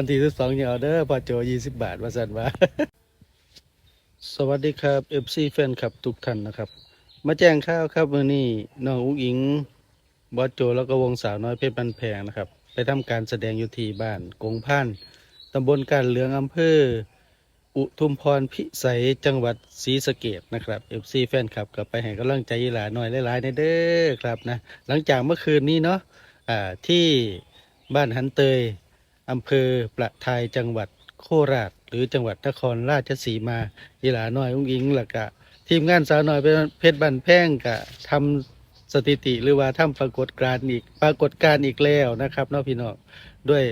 วันที่ที่สองอย่าเอาเด้อพอโจยี่สิบบาทมาสั่นว่าสวัสดีครับเอฟซีแฟนคลับทุกท่านนะครับ มาแจ้งข่าวครับวันนี้น้องอุ้งอิงบอสโจแล้วก็วงสาวน้อยเพชรบันแพงนะครับ ไปทำการแสดงอยู่ที่บ้านกงพันตำบลการเหลืองอำเภออุทุมพรพิสัยจังหวัดศรีสะเกดนะครับเอฟซีแฟนคลับกลับไปให้กำลังใจหลาหน่อยหลายๆในเด้อครับนะหลังจากเมื่อคืนนี้เนาะอ่าที่บ้านหันเตย อำเภอประทายจังหวัดโคราช หรือจังหวัดนครราชสีมาอีหลาน้อยอุ้งอิงแล้วก็ทีมงานสาวน้อยเพชรบันแพงก็ทำสถิติหรือว่าทำปรากฏการณ์อีกปรากฏการณ์อีกแล้วนะครับเนาะพี่น้องด้วย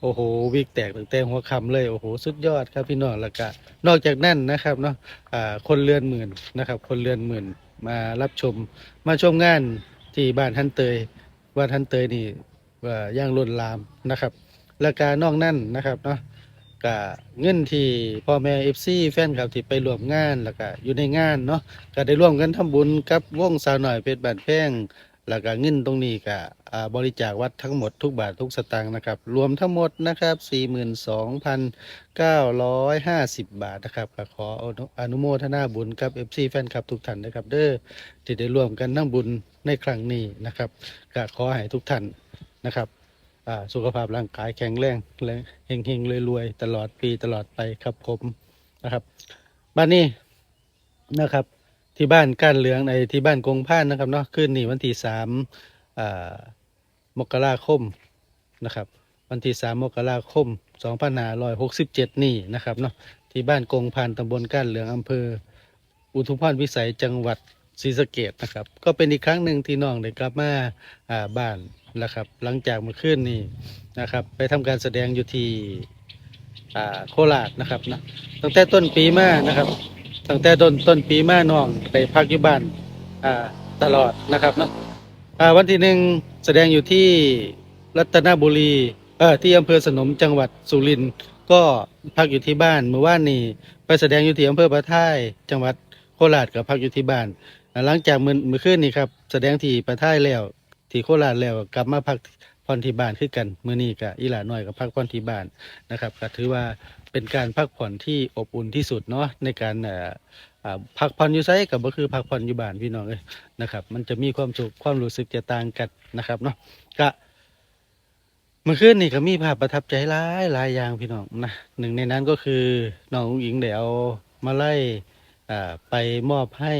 โอ้โหวิกแตกตั้งแต่หัวคำเลยโอ้โหสุดยอดครับพี่น้องแล้วก็นอกจากนั้นนะครับเนาะอ่าคนเรือนหมื่นนะครับ คนเรือนหมื่นมารับชม มาชมงานที่บ้านทันเตยบ้านทันเตยนี่ว่าย่างล้นลามนะครับ แล้วก็นอกนั่นนะครับเนาะก็เงินที่พ่อแม่เอฟซีแฟนคลับที่ไปร่วมงานแล้วก็อยู่ในงานเนาะก็ได้ร่วมกันทำบุญกับวงสาวหน่อยเพชรบานแพงแล้วก็เงินตรงนี้ก็บริจาควัดทั้งหมดทุกบาททุกสตางค์นะครับ รวมทั้งหมดนะครับ 42,950 บาทนะครับก็ขออนุโมทนาบุญกับ FC แฟนคลับทุกท่านนะครับเด้อที่ได้ร่วมกันนั่งบุญในครั้งนี้นะครับก็ขอให้ทุกท่านนะครับ สุขภาพร่างกายแข็งแรงและเฮงๆรวยๆตลอดปีตลอดไปครับผมนะครับ บ้านนี้นะครับ ที่บ้านก้านเหลืองในที่บ้านกงพานนะครับเนาะขึ้นนี่วันที่สามมกราคมนะครับ วันที่สามมกราคมสองพันห้าร้อยหกสิบเจ็ดนี่นะครับเนาะที่บ้านกงพานตำบลก้านเหลืองอำเภอ อุทุมพรวิสัยจังหวัดศรีสะเกดนะครับ ก็เป็นอีกครั้งหนึ่งที่น้องได้กลับมาบ้าน นะครับ หลังจากเมื่อคืนนี่นะครับ ไปทำการแสดงอยู่ที่โคราชนะครับนะตั้งแต่ต้นปีมานะครับตั้งแต่ต้นต้นปีมาน้องไปพักอยู่บ้านตลอดนะครับนะวันที่หนึ่งแสดงอยู่ที่รัตนบุรีเออที่อำเภอสนมจังหวัดสุรินทร์ก็พักอยู่ที่บ้านเมื่อวานนี้ไปแสดงอยู่ที่อำเภอประท่ายจังหวัดโคราชก็พักอยู่ที่บ้าน หลังจากมือมื้อคืนนี้ครับแสดงที่ประท่ายแล้ว ที่โคราชแล้วกลับมาพักผ่อนที่บ้านคือกันเมื้อนี้ก็อีหลาน้อยก็พักผ่อนที่บ้านนะครับก็ถือว่าเป็นการพักผ่อนที่อบอุ่นที่สุดเนาะในการอ่าพักผ่อนอยู่ไซกับก็คือพักผ่อนอยู่บ้านพี่น้องเลยนะครับ มันจะมีความสุขความรู้สึกจะต่างกันนะครับเนาะก็เมื่อคืนนี่ก็มีภาพประทับใจหลายหลายอย่างพี่น้องนะหนึ่งในนั้นก็คือน้องอุ๋งอิงเดี๋ยวมาไล่อ่าไปมอบให้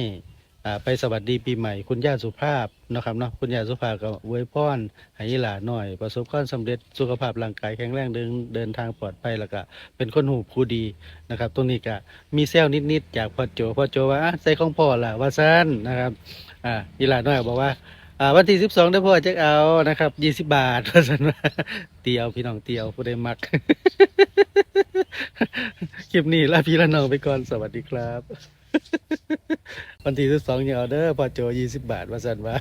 อ่าไปสวัสดีปีใหม่คุณย่าสุภาพ นะครับเนาะคุณย่าสุภาก็อวยพรให้หลานหน่อย ประสบความสำเร็จสุขภาพร่างกายแข็งแรงเดินเดินทางปลอดภัยแล้วก็เป็นคนหูผู้ดีนะครับ ตรงนี้ก็มีเซลนิดๆจากพ่อโจพ่อโจว่าอะใส่ของพ่อล่ะว่าสั้นนะครับอ่าอีหลาน้อยบอกว่าอ่าวันที่สิบสองได้พ่อจะเอานะครับยี่สิบบาทว่าสันว่าเตียวพี่น้องเตียวผู้ใดมัก คลิปนี้ลาพี่ละน้องไปก่อนสวัสดีครับ วันที่สิบสองอย่าเอาเด้อพอโจยี่สิบบาทมาสั่นมา